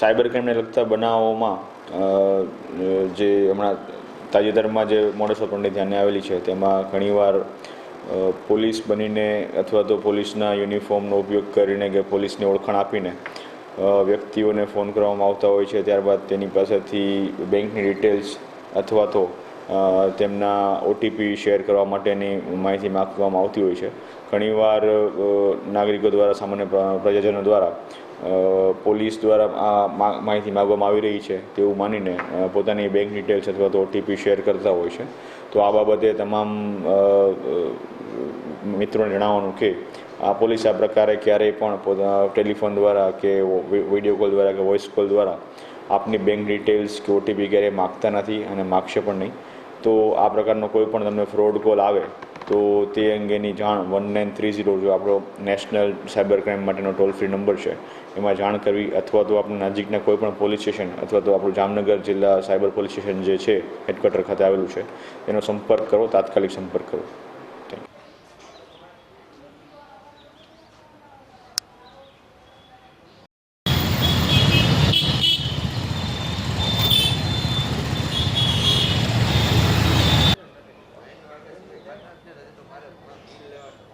Cyber ક્રાઇમને લગતા બનાવોમાં જે હમણાં તાજેતરમાં જે મોડસ ઓપરેન્ડી ધ્યાને આવેલી છે, તેમાં ઘણીવાર પોલીસ બનીને અથવા તો પોલીસના યુનિફોર્મનો ઉપયોગ કરીને કે પોલીસની ઓળખાણ આપીને વ્યક્તિઓને ફોન કરવામાં આવતા હોય છે, ત્યારબાદ તેની પાસેથી બેંકની ડિટેલ્સ અથવા તો તેમના ઓટીપી શેર કરવા માટેની માહિતી માગવામાં આવતી હોય છે. ઘણીવાર નાગરિકો દ્વારા, સામાન્ય પ્રજાજનો દ્વારા પોલીસ દ્વારા આ માહિતી માગવામાં આવી રહી છે તેવું માનીને પોતાની બેંક ડિટેલ્સ અથવા તો ઓટીપી શેર કરતા હોય છે. તો આ બાબતે તમામ મિત્રોને જણાવવાનું કે આ પોલીસ આ પ્રકારે ક્યારેય પણ ટેલિફોન દ્વારા કે વીડિયો કોલ દ્વારા કે વોઇસ કોલ દ્વારા આપની બેંક ડિટેલ્સ કે ઓટીપી ક્યારેય માગતા નથી અને માગશે પણ નહીં. તો આ પ્રકારનો કોઈ પણ તમને ફ્રોડ કોલ આવે, તો તે અંગેની જાણ વન નાઇન થ્રી ઝીરો જો આપણો નેશનલ સાયબર ક્રાઇમ માટેનો ટોલ ફ્રી નંબર છે, એમાં જાણ કરવી અથવા તો આપણા નજીકના કોઈ પણ પોલીસ સ્ટેશન અથવા તો આપણું જામનગર જિલ્લા સાયબર પોલીસ સ્ટેશન જે છે હેડક્વાર્ટર ખાતે આવેલું છે, એનો સંપર્ક કરો, તાત્કાલિક સંપર્ક કરો. Adam from Elon.